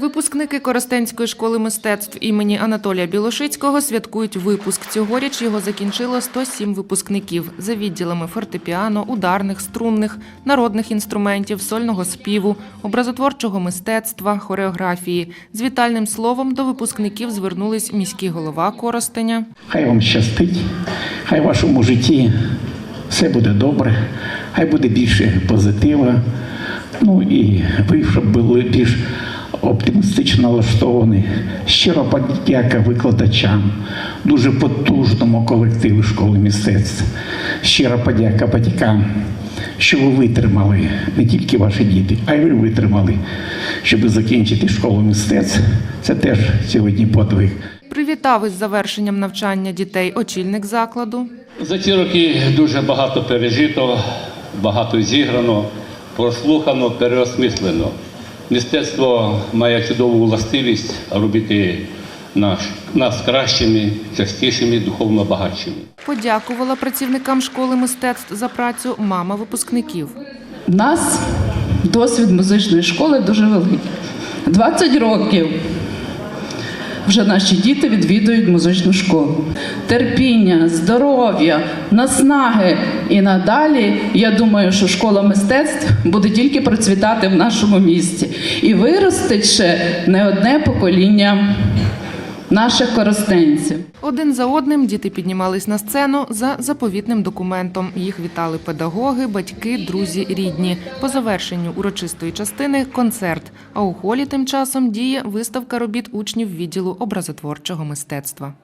Випускники Коростенської школи мистецтв імені Анатолія Білошицького святкують випуск. Цьогоріч його закінчило 107 випускників за відділами фортепіано, ударних, струнних, народних інструментів, сольного співу, образотворчого мистецтва, хореографії. З вітальним словом до випускників звернулись міський голова Коростеня, Хай вам щастить, хай вашому житті все буде добре, хай буде більше позитива. Ну і ви, щоб були більш оптимістично налаштовані. Щиро подяка викладачам, дуже потужному колективу школи мистецтв. Щиро подяка батькам, що ви витримали не тільки ваші діти, а й ви витримали, щоб закінчити школу мистецтв. Це теж сьогодні подвиг. привітав із завершенням навчання дітей очільник закладу. За ці роки дуже багато пережито, багато зіграно, прослухано, переосмислено. Мистецтво має чудову властивість робити наш, нас кращими, частішими, духовно багатшими. Подякувала працівникам школи мистецтв за працю мама випускників. У нас досвід музичної школи дуже великий. 20 років вже наші діти відвідують музичну школу. Терпіння, здоров'я, наснаги. І надалі я думаю, що школа мистецтв буде тільки процвітати в нашому місті. І виростить ще не одне покоління наших користенців. Один за одним діти піднімались на сцену за заповітним документом. Їх вітали педагоги, батьки, друзі, рідні. По завершенню урочистої частини концерт. А у холі тим часом діє виставка робіт учнів відділу образотворчого мистецтва.